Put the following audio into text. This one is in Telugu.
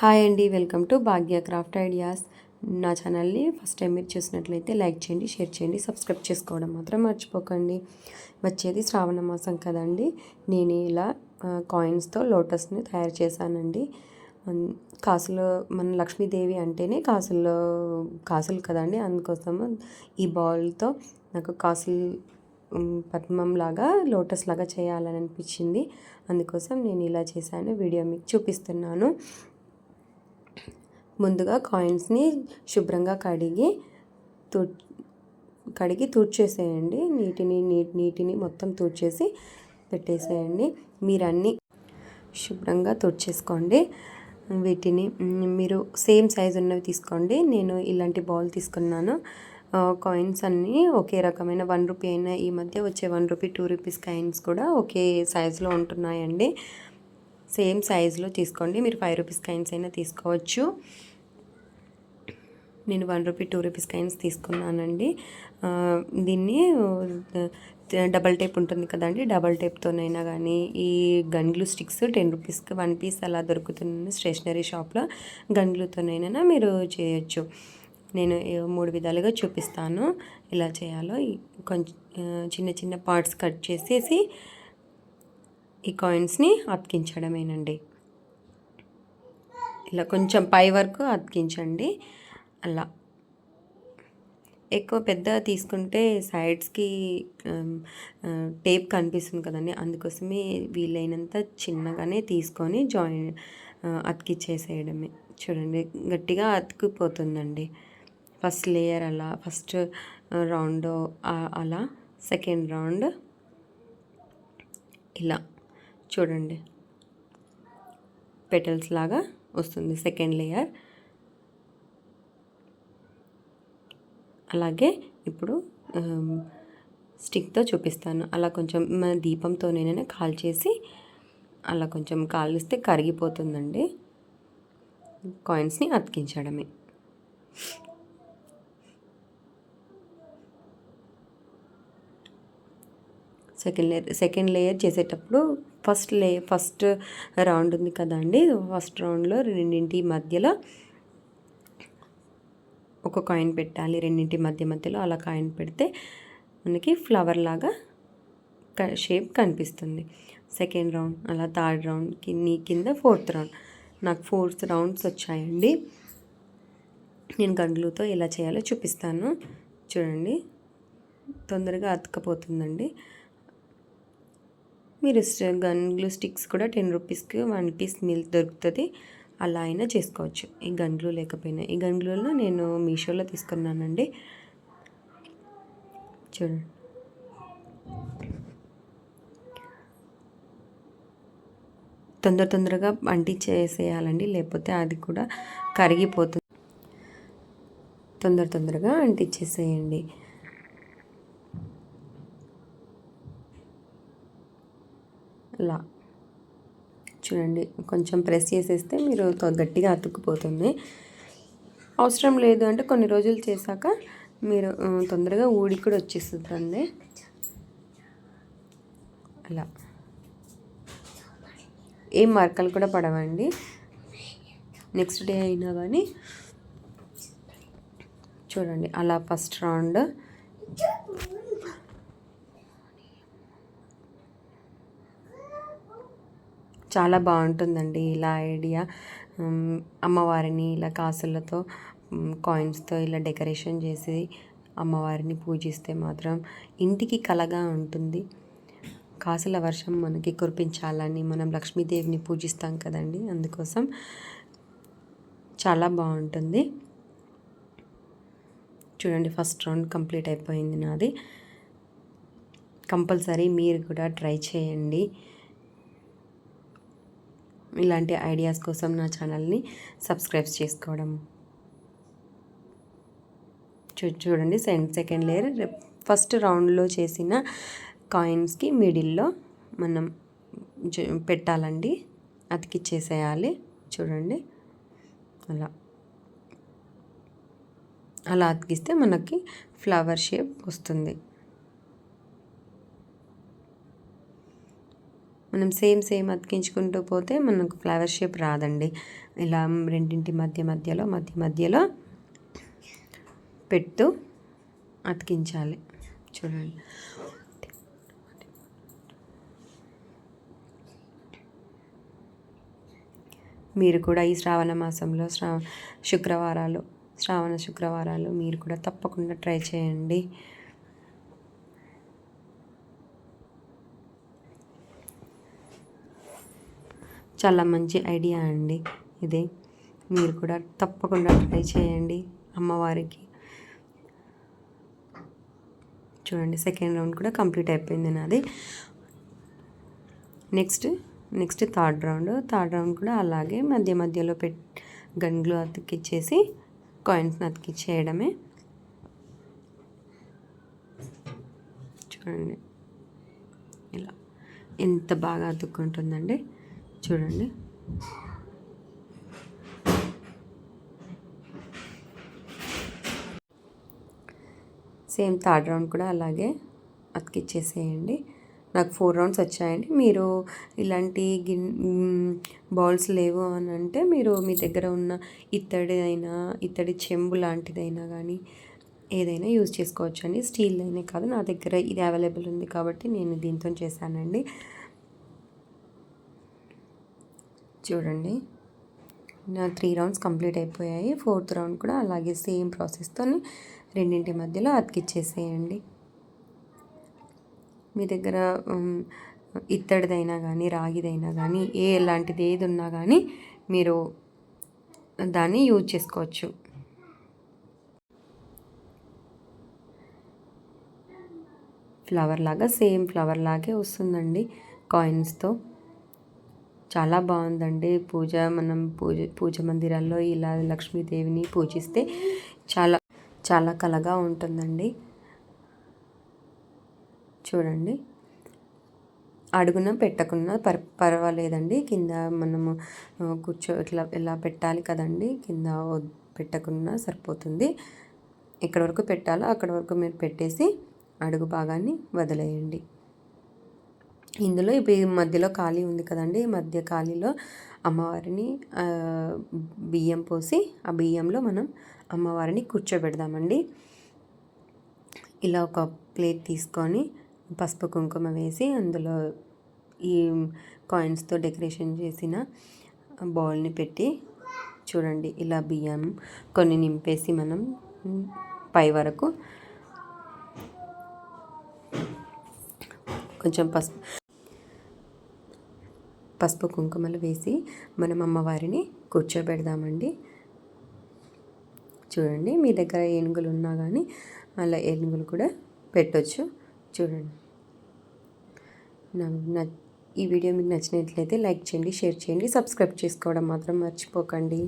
హాయ్ అండి welcome to Bhagya craft ideas. నా ఛానల్ని ఫస్ట్ టైం మీరు చూసినట్లయితే లైక్ చేయండి షేర్ చేయండి సబ్స్క్రైబ్ చేసుకోవడం మాత్రం మర్చిపోకండి. వచ్చేది శ్రావణ మాసం కదండి నేను ఇలా కాయిన్స్తో లోటస్ని తయారు చేశానండి. కాసులు మన లక్ష్మీదేవి అంటేనే కాసులు కాసులు కదండి అందుకోసము ఈ బాల్తో నాకు కాసులు పద్మం లాగా లోటస్ లాగా చేయాలని అనిపించింది అందుకోసం నేను ఇలా చేశాను వీడియో మీకు చూపిస్తున్నాను. ముందుగా కాయిన్స్ని శుభ్రంగా కడిగి తూ కడిగి తూడ్చేసేయండి. నీటిని నీటి నీటిని మొత్తం తూడ్చేసి పెట్టేసేయండి. మీరన్నీ శుభ్రంగా తుడిచేసుకోండి. వీటిని మీరు సేమ్ సైజ్ ఉన్నవి తీసుకోండి. నేను ఇలాంటి బౌల్ తీసుకున్నాను. కాయిన్స్ అన్నీ ఒకే రకమైన వన్ రూపీ అయినా ఈ మధ్య వచ్చే one rupee two rupees coins కూడా ఒకే సైజులో ఉంటున్నాయండి. సేమ్ సైజులో తీసుకోండి. మీరు ఫైవ్ రూపీస్ కాయిన్స్ అయినా తీసుకోవచ్చు. నేను one rupee two rupees coins తీసుకున్నానండి. దీన్ని డబల్ టేప్ ఉంటుంది కదండి డబల్ టేప్తోనైనా కానీ ఈ గండ్లు స్టిక్స్ టెన్ రూపీస్కి వన్ పీస్ అలా దొరుకుతుంది స్టేషనరీ షాప్లో గండ్లుతోనైనా మీరు చేయొచ్చు. నేను ఏ మూడు విధాలుగా చూపిస్తాను. ఎలా చేయాలో కొంచెం చిన్న చిన్న పార్ట్స్ కట్ చేసేసి ఈ కాయిన్స్ని అతికించడమేనండి. ఇలా కొంచెం పై వరకు అతికించండి. అలా. ఎక్కువ పెద్దగా తీసుకుంటే సైడ్స్కి టేప్ కనిపిస్తుంది కదండి. అందుకోసమే వీలైనంత చిన్నగానే తీసుకొని జాయిన్ అతికిచ్చేసేయడమే. చూడండి గట్టిగా అతికిపోతుందండి ఫస్ట్ లేయర్ అలా ఫస్ట్ రౌండ్ అలా సెకండ్ రౌండ్ ఇలా. చూడండి. పెటల్స్ లాగా వస్తుంది సెకండ్ లేయర్. అలాగే ఇప్పుడు స్టిక్తో చూపిస్తాను. అలా కొంచెం మన దీపంతోనైనా కాల్చేసి అలా కొంచెం కాలిస్తే కరిగిపోతుందండి. కాయిన్స్ని అతికించడమే. సెకండ్ లేయర్ సెకండ్ లేయర్ చేసేటప్పుడు ఫస్ట్ లే ఫస్ట్ రౌండ్ ఉంది కదండి ఫస్ట్ రౌండ్లో రెండింటి మధ్యలో ఒక కాయిన్ పెట్టాలి. రెండింటి మధ్య మధ్యలో అలా కాయిన్ పెడితే మనకి ఫ్లవర్ లాగా షేప్ కనిపిస్తుంది. సెకండ్ రౌండ్ అలా థర్డ్ రౌండ్ నీ కింద ఫోర్త్ రౌండ్ నాకు ఫోర్త్ రౌండ్స్ వచ్చాయండి. నేను గండ్లుతో ఎలా చేయాలో చూపిస్తాను. చూడండి. తొందరగా అతకపోతుందండి మీరు గన్లు స్టిక్స్ కూడా టెన్ రూపీస్కి వన్ పీస్ మిల్ దొరుకుతుంది. అలా అయినా చేసుకోవచ్చు. ఈ గండ్లు లేకపోయినా. ఈ గండ్లలో నేను మీషోలో తీసుకున్నానండి. చూడండి. తొందర తొందరగా అంటించేసేయాలండి లేకపోతే అది కూడా కరిగిపోతుంది. తొందర తొందరగా అంటించేసేయండి అలా. చూడండి. కొంచెం ప్రెస్ చేసేస్తే మీరు గట్టిగా అతుక్కుపోతుంది. అవసరం లేదు అంటే కొన్ని రోజులు చేశాక మీరు తొందరగా ఊడి కూడా వచ్చేస్తుంది అలా. ఏం మరకలు కూడా పడవండి. నెక్స్ట్ డే అయినా కానీ చూడండి. అలా ఫస్ట్ రౌండ్ చాలా బాగుంటుందండి ఇలా ఐడియా. అమ్మవారిని ఇలా కాసులతో కాయిన్స్తో ఇలా డెకరేషన్ చేసి అమ్మవారిని పూజిస్తే మాత్రం ఇంటికి కలగా ఉంటుంది. కాసుల వర్షం మనకి కురిపించాలని మనం లక్ష్మీదేవిని పూజిస్తాం కదండి అందుకోసం చాలా బాగుంటుంది. చూడండి ఫస్ట్ రౌండ్ కంప్లీట్ అయిపోయింది నాది. కంపల్సరీ మీరు కూడా ట్రై చేయండి. ఇలాంటి ఐడియాస్ కోసం నా ఛానల్ని సబ్స్క్రైబ్ చేసుకోవడం. చూ చూడండి సెకండ్ సెకండ్ లేయర్. ఫస్ట్ రౌండ్లో చేసిన కాయిన్స్కి మిడిల్లో మనం పెట్టాలండి. అతికిచ్చేసేయాలి. చూడండి. అలా. అలా అతికిస్తే మనకి ఫ్లవర్ షేప్ వస్తుంది. మనం సేమ్ సేమ్ అతికించుకుంటూ పోతే మనకు ఫ్లవర్ షేప్ రాదండి. ఇలా రెండింటి మధ్య మధ్యలో మధ్య మధ్యలో పెట్టు అతికించాలి. చూడండి. మీరు కూడా ఈ శ్రావణ మాసంలో శ్రావ శుక్రవారాలు శ్రావణ శుక్రవారాలు మీరు కూడా తప్పకుండా ట్రై చేయండి. చాలా మంచి ఐడియా అండి ఇది. మీరు కూడా తప్పకుండా ట్రై చేయండి అమ్మవారికి. చూడండి సెకండ్ రౌండ్ కూడా కంప్లీట్ అయిపోయింది నాది. Next next third round. Third round కూడా అలాగే మధ్య మధ్యలో పెట్ గండ్లు అతికిచ్చేసి కాయిన్స్ని అతికిచ్చేయడమే. చూడండి ఇలా ఎంత బాగా అతుక్కుంటుందండి. చూడండి. సేమ్ థర్డ్ రౌండ్ కూడా అలాగే అతికిచ్చేసేయండి. నాకు ఫోర్ రౌండ్స్ వచ్చాయండి. మీరు ఇలాంటి గిన్ బౌల్స్ లేవు అని అంటే మీరు మీ దగ్గర ఉన్న ఇత్తడిదైనా ఇత్తడి చెంబు లాంటిదైనా కానీ ఏదైనా యూజ్ చేసుకోవచ్చు అండి స్టీల్ అయినా కాదు నా దగ్గర ఇది అవైలబుల్ ఉంది కాబట్టి నేను దీంతో చేశానండి. చూడండి. నా త్రీ రౌండ్స్ కంప్లీట్ అయిపోయాయి. ఫోర్త్ రౌండ్ కూడా అలాగే సేమ్ ప్రాసెస్తో రెండింటి మధ్యలో అతికిచ్చేసేయండి. మీ దగ్గర ఇత్తడిదైనా కానీ రాగిదైనా కానీ ఏ లాంటిది ఏది ఉన్నా కానీ మీరు దాన్ని యూజ్ చేసుకోవచ్చు. ఫ్లవర్ లాగా సేమ్ ఫ్లవర్ లాగే వస్తుందండి కాయిన్స్తో. చాలా బాగుందండి. పూజ మనం పూజ పూజ మందిరాల్లో ఇలా లక్ష్మీదేవిని పూజిస్తే చాలా చాలా కలగా ఉంటుందండి. చూడండి. అడుగున పెట్టకున్నా పర్ పర్వాలేదండి. కింద మనము కూర్చో ఇట్లా ఇలా పెట్టాలి కదండి. కింద పెట్టకున్నా సరిపోతుంది. ఎక్కడి వరకు పెట్టాలో అక్కడ వరకు మీరు పెట్టేసి అడుగు భాగాన్ని వదిలేయండి. ఇందులో ఇప్పుడు మధ్యలో ఖాళీ ఉంది కదండి. మధ్య ఖాళీలో అమ్మవారిని బియ్యం పోసి ఆ బియ్యంలో మనం అమ్మవారిని కూర్చోబెడదామండి. ఇలా ఒక ప్లేట్ తీసుకొని పసుపు కుంకుమ వేసి అందులో ఈ కాయిన్స్తో డెకరేషన్ చేసిన బౌల్ని పెట్టి చూడండి. ఇలా బియ్యం కొన్ని నింపేసి మనం పై వరకు కొంచెం పసుపు పసుపు కుంకుమలు వేసి మనం అమ్మవారిని కూర్చోబెడదామండి. చూడండి మీ దగ్గర ఏనుగులు ఉన్నా కానీ అలా ఏనుగులు కూడా పెట్టవచ్చు చూడండి. నా ఈ వీడియో మీకు నచ్చినట్లయితే లైక్ చేయండి షేర్ చేయండి సబ్స్క్రైబ్ చేసుకోవడం మాత్రం మర్చిపోకండి.